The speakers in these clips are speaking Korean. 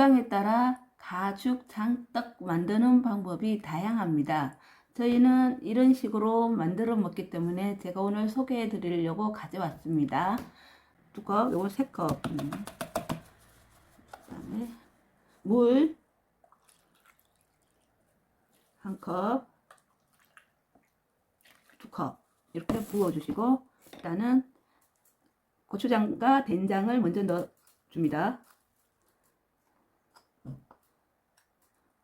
상황에 따라 가죽 장떡 만드는 방법이 다양합니다. 저희는 이런 식으로 만들어 먹기 때문에 제가 오늘 소개해 드리려고 가져왔습니다. 두 컵, 요거 세 컵. 음. 그다음에 물 한 컵, 두 컵. 이렇게 부어주시고, 일단은 고추장과 된장을 먼저 넣어줍니다.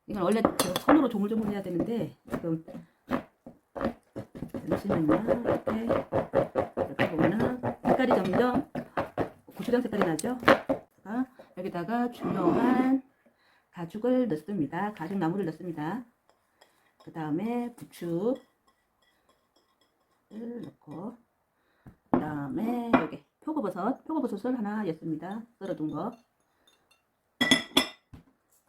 이건 원래 저 손으로 조물조물 해야 되는데, 지금, 잠시만요. 이렇게, 이렇게 보면은, 색깔이 점점 고추장 색깔이 나죠? 자, 여기다가 중요한 가죽을 넣습니다. 가죽 나무를 넣습니다. 그 다음에 부추, 을 넣고 그 다음에 여기 표고버섯 표고버섯을 하나 였습니다 썰어둔 거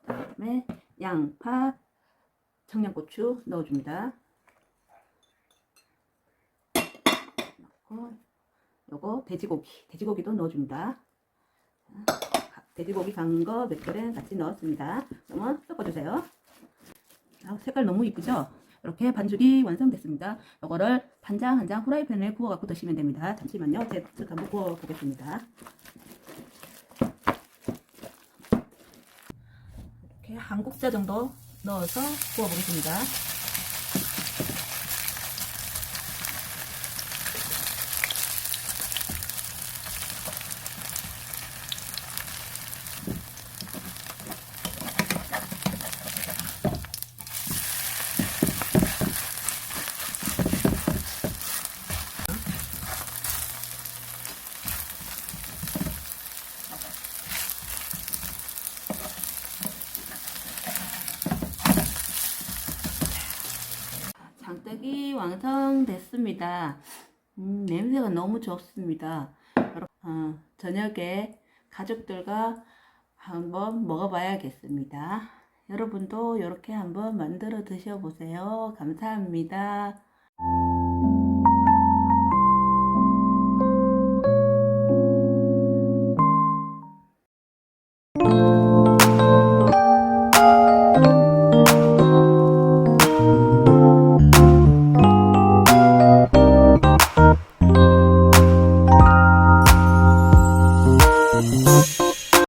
그 다음에 양파 청양고추 넣어줍니다 넣고 요거 돼지고기 돼지고기도 넣어줍니다 자, 돼지고기 간 거몇 그램 같이 넣었습니다 그러면 섞어주세요 아, 색깔 너무 이쁘죠 이렇게 반죽이 완성됐습니다. 이거를 반장 한 장 후라이팬에 구워 갖고 드시면 됩니다. 잠시만요. 제가 한번 구워 보겠습니다. 이렇게 한 국자 정도 넣어서 구워 보겠습니다. 장 떡이 완성됐습니다. 음, 냄새가 너무 좋습니다. 어, 저녁에 가족들과 한번 먹어봐야겠습니다. 여러분도 이렇게 한번 만들어 드셔보세요. 감사합니다.